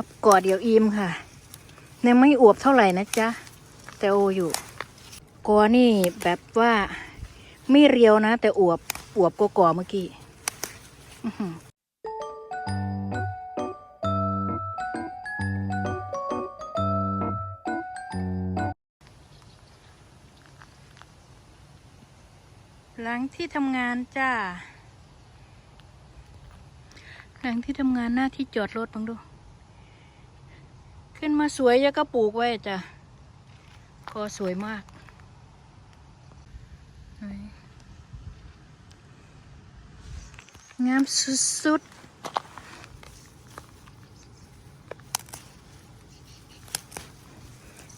ครับกอดเดี๋ยวอิ่มค่ะยังไม่อวบเท่าไหร่นะจ๊ะแต่โออยู่กอนี่แบบว่าไม่เรียวนะ แต่อวบอวบกว่ากอเมื่อกี้อื้อหือหลังที่ทำงานจ้า หลังที่ทำงานหน้าที่จอดรถบังดู ขึ้นมาสวยแล้วก็ปลูกไว้จ้ะคอสวยมากงามสุดๆ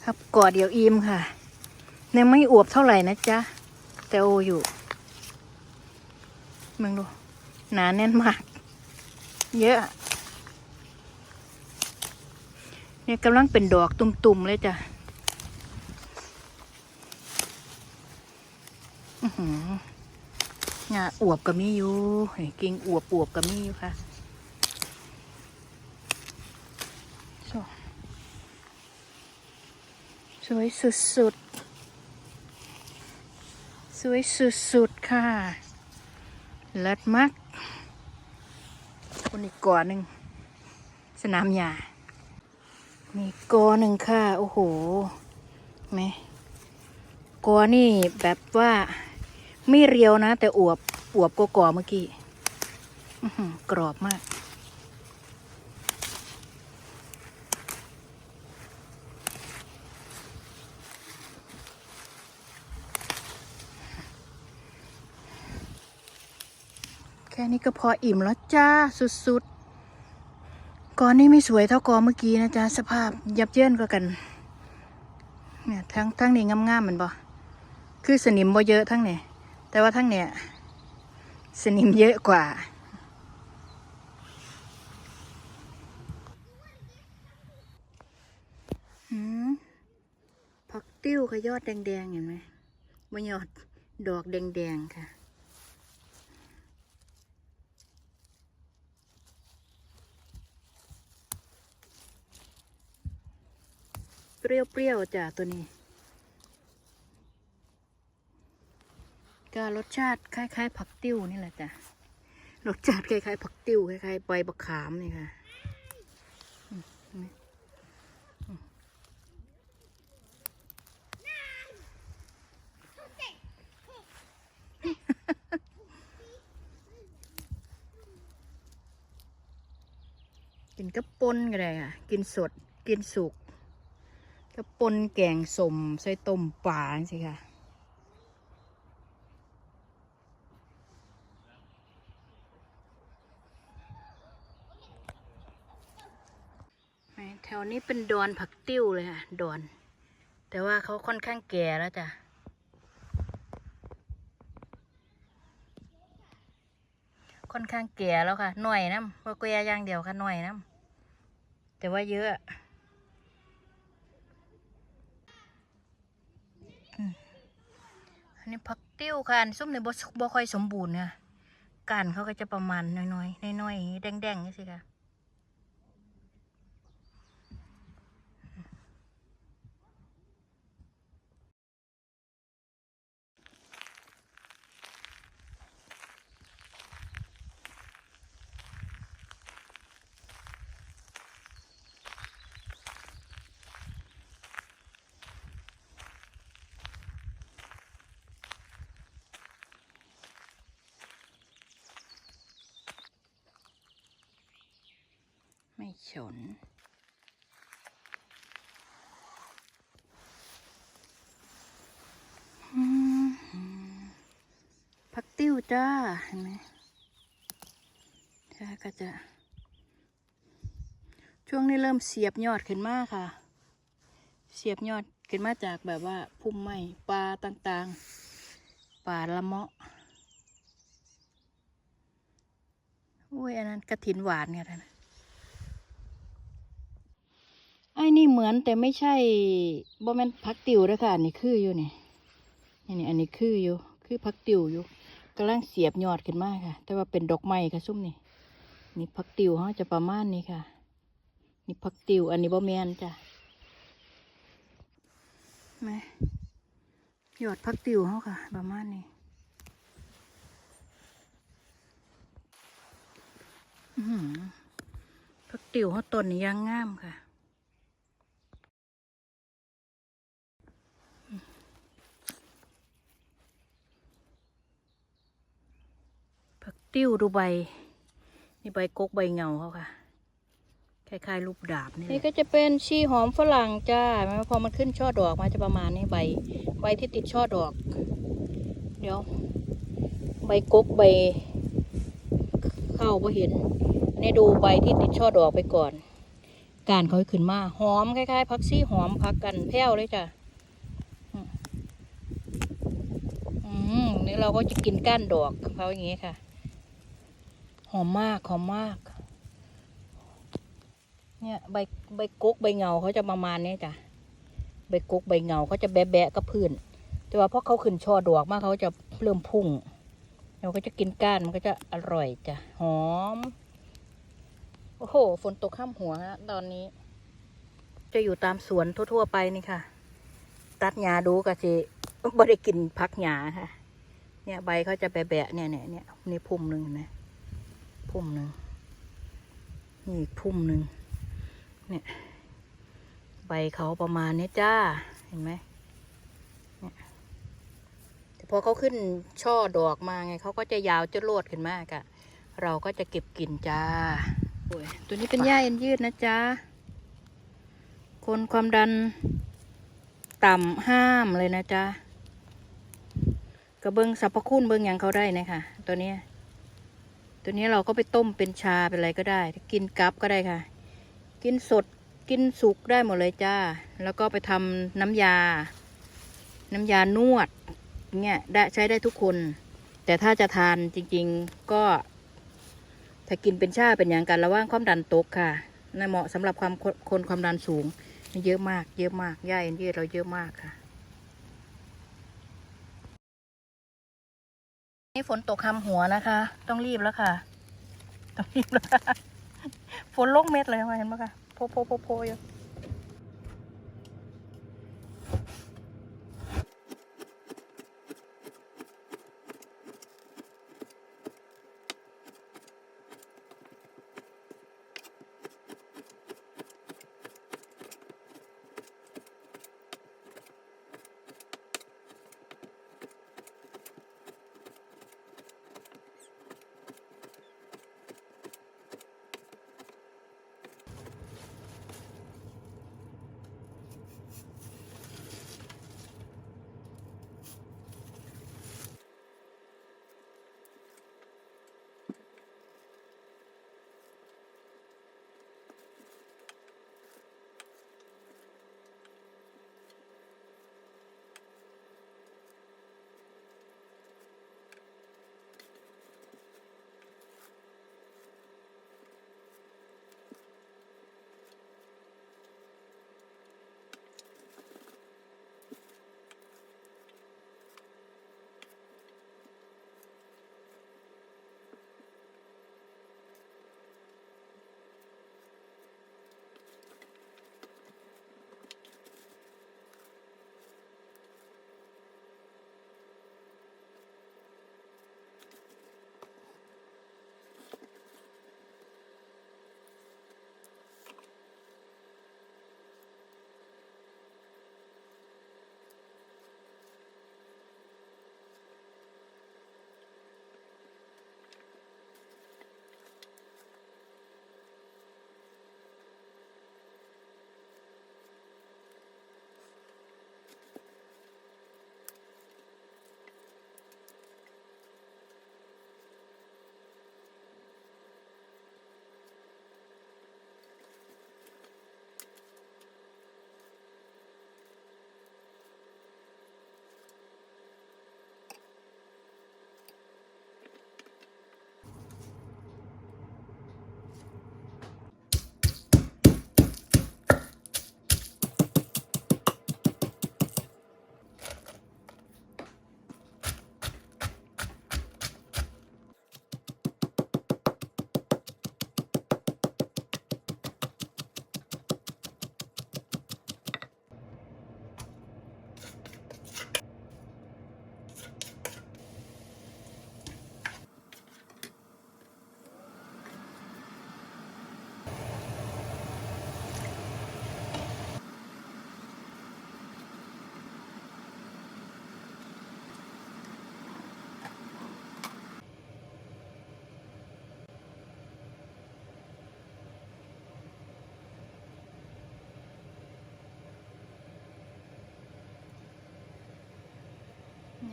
ครับกอดเดี๋ยวอิ่มค่ะยังไม่อวบเท่าไหร่นะจ๊ะ แต่โออยู่มึงดูหนาแน่นมาก เยอะ เนี่ยกำลังเป็นดอกตุ่มๆเลยจ้ะหืองาอวบกับมีอยู่เกิ่งอวบอวบกับมีอยู่ค่ะสวยสุดๆ สวยสุดๆ ค่ะเลิศมากคนอีกก่อนหนึ่งสนามหญ้า มีกอหนึ่งค่ะ โอ้โหไหมกอนี่แบบว่าไม่เรียวนะ แต่อวบอวบกว่ากอเมื่อกี้กรอบมาก แค่นี้ก็พออิ่มแล้วจ้า สุดๆ กอนี่ไม่สวยเท่ากอเมื่อกี้นะจ๊ะสภาพยับเยินกว่ากันเนี่ยทั้งทั้งนี้งามๆเหมือนบ่คือสนิมบ่เยอะทั้งเนี่ยแต่ว่าทั้งเนี่ยสนิมเยอะกว่าหืมผักติ้วค่ะยอดแดงๆเห็นไหมว่ยอดดอกแดงๆค่ะ เปรี้ยวๆจ้ะตัวนี้ ก็รสชาติคล้ายๆ ผักติ้วนี่แหละจ้ะ รสชาติคล้ายๆ ผักติ้วคล้ายๆใบบักขามนี่ค่ะกินกระปนก็ได้ค่ะ กินสด กินสุก กระปนแกงสมใส่ต้มปลาสิค่ะแถวนี้เป็นดอนผักติ้วเลยค่ะดอน แต่ว่าเขาค่อนข้างแก่แล้วจ้ะค่อนข้างแก่แล้วค่ะหน่อยน้ำว่าแก่ย่างเดียวค่ะหน่อยน้ำแต่ว่าเยอะ อันนี้ผักติ้วค่ะอันส้มในบ่บ่ค่อยสมบูรณ์ค่ะก้านเขาก็จะประมาณน้อยๆน้อยๆแดงๆนี่สิค่ะ ฉน ผักติ้วจ้า เห็นไหมจ้าก็จะ ช่วงนี้เริ่มเสียบยอดขึ้นมากค่ะ เสียบยอดขึ้นมาจากแบบว่าพุ่มไม้ปลาต่างๆ ป่าละเมาะอุ้ยอันนั้นกระถินหวานไงท่าน ไอ้นี่เหมือนแต่ไม่ใช่บ่แม่นพักติวด้วค่ะ อันนี้คืออยู่นี่นี่นี่อันนี้คืออยู่ คือพักติวอยู่กำลังเสียบยอดขึ้นมากค่ะ แต่ว่าเป็นดอกไม้ค่ะซุ่มนี่นี่พักติวเขาจะประมาณนี้ค่ะ นี่ผักติว อันนี้บ่แมนจ้ะแม่หยอดผักติวเขาค่ะ ประมาณนี้พักติวเขาต้นยังงามค่ะิ้วดูใบ นี่ใบกกใบเงาเขาค่ะ คล้ายๆรูปดาบนี่นี่ก็จะเป็นชีหอมฝรั่งจ้าแม้ว่าพอมันขึ้นช่อดอกมาจะประมาณนี้ใบ ใบที่ติดช่อดอก เดี๋ยว ใบกกใบ เข้าพอเห็นอันนี้ดูใบที่ติดช่อดอกไปก่อน การเขาขึ้นมาหอมคล้ายๆพักซี่หอมพักกันแพ้วเลยจ้ะอืมอืมนี่เราก็จะกินก้านดอกเขาอย่างงี้ค่ะ หอมมากหอมมาก เนี่ยใบใบกุกใบเงาเขาจะประมาณนี้จ้ะใบกุกใบเงาเขาจะแบะแบะกับพื้น แต่ว่าพอเขาขึ้นช่อดอกมากเขาจะเริ่มพุ่งเราก็จะกินก้านมันก็จะอร่อยจ้ะหอม โอ้โห ฝนตกข้ามหัวฮะตอนนี้ จะอยู่ตามสวนทั่ว ๆ ไปนี่ค่ะ ตัดหญ้าดูก็จะไม่ได้กินพักหญ้าค่ะ เนี่ยใบเขาจะแบะๆเนี่ยเนี่ยเนี่ยนี่พุ่มหนึ่งนไหม พุ่มหนึ่งนี่อีกพุ่มหนึ่งเนี่ยใบเขาประมาณนี้จ้าเห็นไหมเนี่ยแต่พอเขาขึ้นช่อดอกมาไงเขาก็จะยาวจะโลดขึ้นมากอะเราก็จะเก็บกินจ้าโอยตัวนี้เป็นหญ้าเอ็นยืดนะจ้าคนความดันต่ำห้ามเลยนะจ๊ะกระเบิงสรรพคุณเบิงอย่างเขาได้นะคะตัวนี้ ตัวนี้เราก็ไปต้มเป็นชาเป็นอะไรก็ได้ กินกับก็ได้ค่ะ กินสดกินสุกได้หมดเลยจ้า แล้วก็ไปทำน้ำยา น้ำยานวดเนี่ยได้ใช้ได้ทุกคน แต่ถ้าจะทานจริง ๆก็ ถ้ากินเป็นชาเป็นอย่างกันระว่างความดันตกค่ะน่าเหมาะสำหรับความคนคนความดันสูง เยอะมาก เยอะมากย่าเอ็นยืดเราเยอะมากค่ะ นี่ฝนตกคำหัวนะคะ ต้องรีบแล้วค่ะ ต้องรีบแล้วค่ะฝนลงเม็ดเลยมาเห็นไหมคะโพโพโพโพอยู่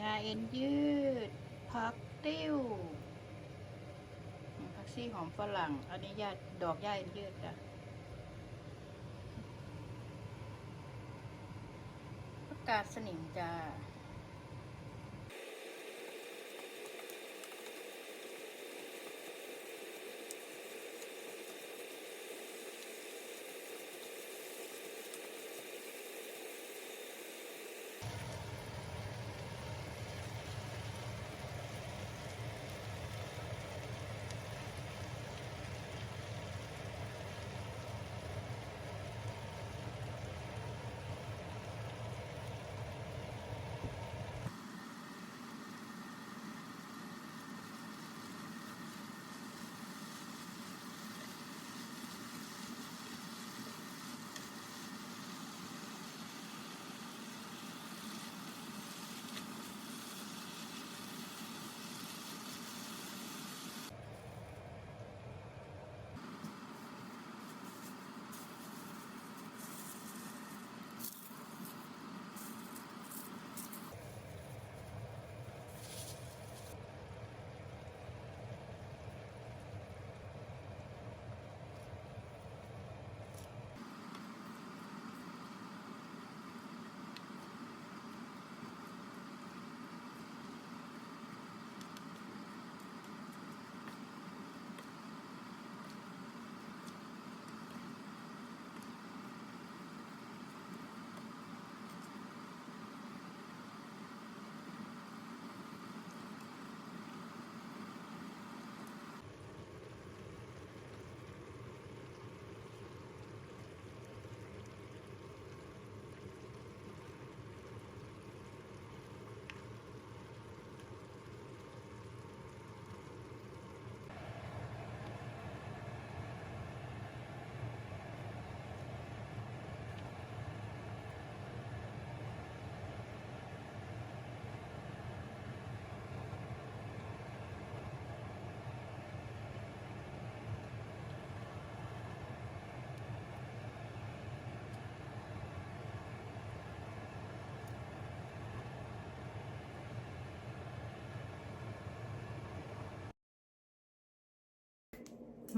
ยาเอ็นยืด พักติ้ว พักซี่หอมฝรั่ง อันนี้ยาดอกยาเอ็นยืดจ้ะผักกาดสนิมจ้า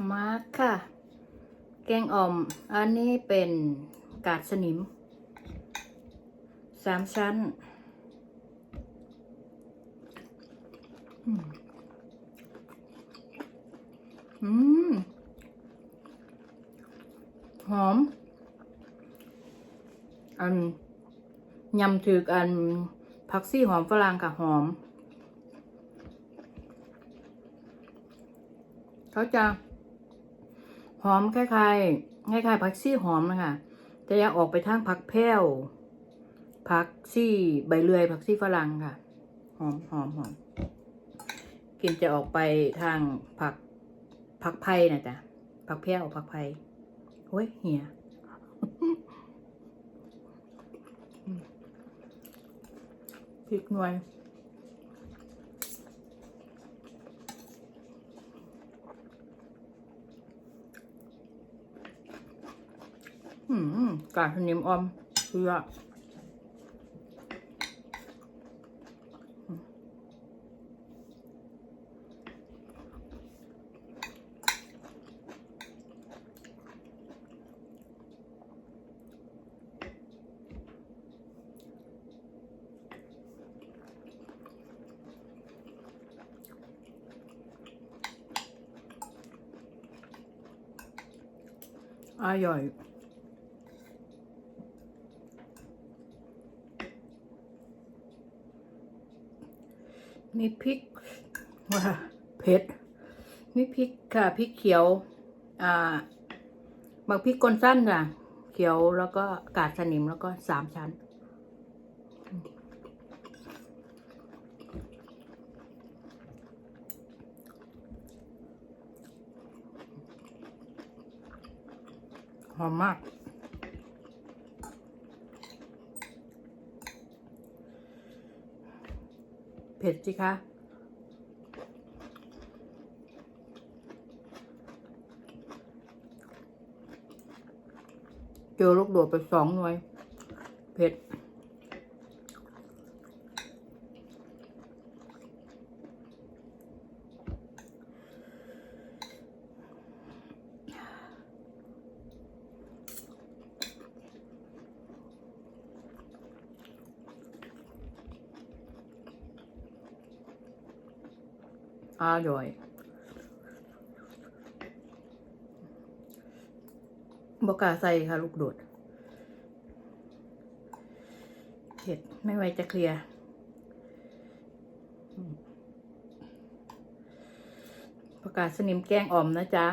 มาค่ะ แกงอ่อม อันนี้เป็นกาดสนิมสามชั้นอืมอืม หอม อันยำถืออันผักซี่หอมฝรั่งกับหอม เขาจะ หอมคล้ายๆคล้ายๆผักซี่หอมนะคะแต่ยังออกไปทางผักแพ้วผักซี่ใบเลื่อยผักซี่ฝรั่งค่ะ หอมหอมหอมกลินจะออกไปทางผักผักไผ่นะจ๊ะผักแพ้วผักไผ่โอ้ยเหียพริกหน่วย อืมกาดสนิมออมเพื่ออร่อย มีพริกว่าเผ็ด มีพริกค่ะพริกเขียว อ่าบางพริกกลนสั้นค่ะ เขียวแล้วก็กาดสนิมแล้วก็สามชั้น หอมมาก เผ็ดสิคะเจอลูกโดดไปสองหน่วย เผ็ด อร่อยบกกล้าใส่ค่ะ ลูกโดดเผ็ดไม่ไหวจะเคลียร์ประกาศสนิมแกงอ่อมนะจ๊ะ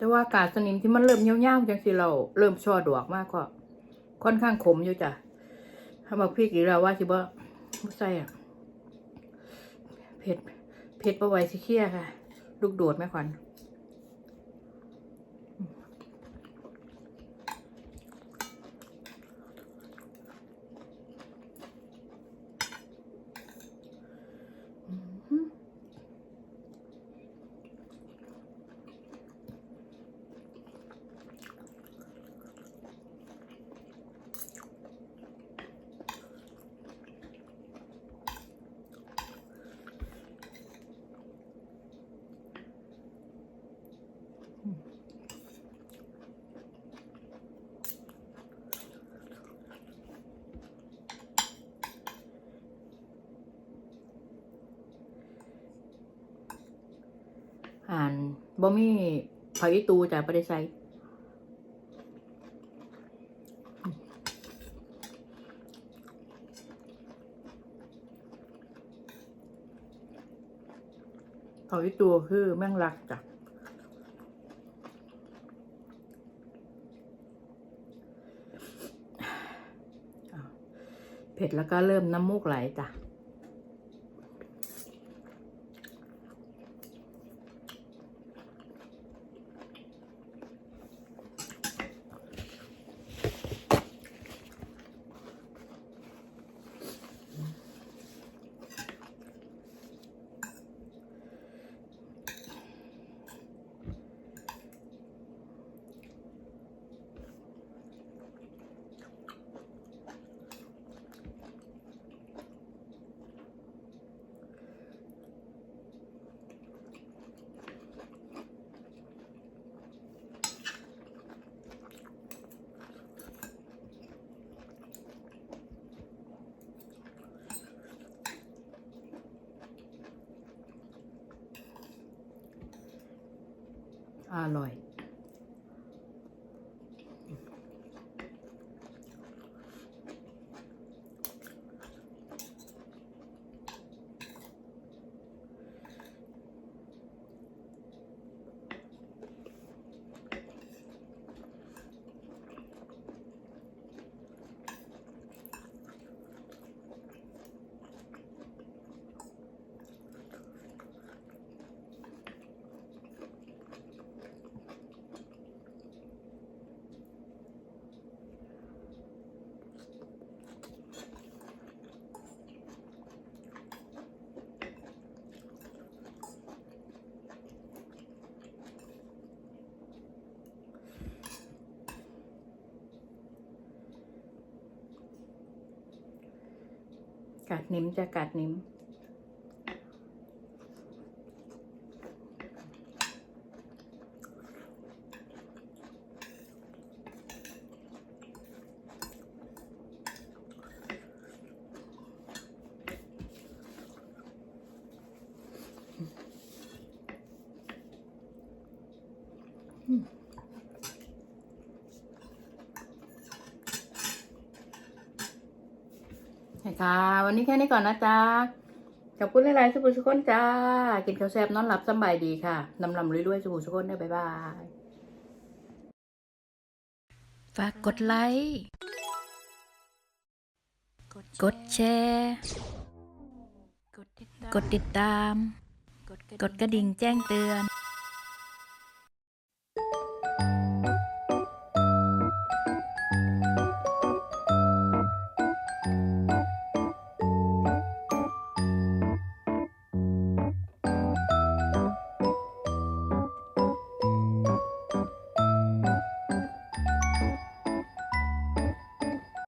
แต่ว่ากาดสนิมที่มันเริ่มเหี่ยวๆจังสิเราเริ่มช่อดอกมากก็ค่อนข้างขมอยู่จ้ะถ้าบอกพี่กี่เราว่าสิบ่บ่ใส่อะเผ็ดเผ็ดประไว้สิเคี้ยค่ะ ลูกโดดแม่ขวัญ อ่านบ่มีผักอีตูจ้ะบ่ได้ใส่ผักอีตูคือแม่งลักจ้ะเผ็ดแล้วก็เริ่มน้ำมูกไหลจ้ะ อร่อย กัดนิ้มจะกัดนิ้ม ก่อนนะจ๊ะขอบคุณหลายๆสุภุสุคนจ้า กินข้าวแซ่บนอนหลับสบายดีค่ะลำลำรวยๆสุภุสุคนได้บ๊ายบาย ฝากกดไลค์ กดแชร์ กดติดตาม กดกระดิ่งแจ้งเตือน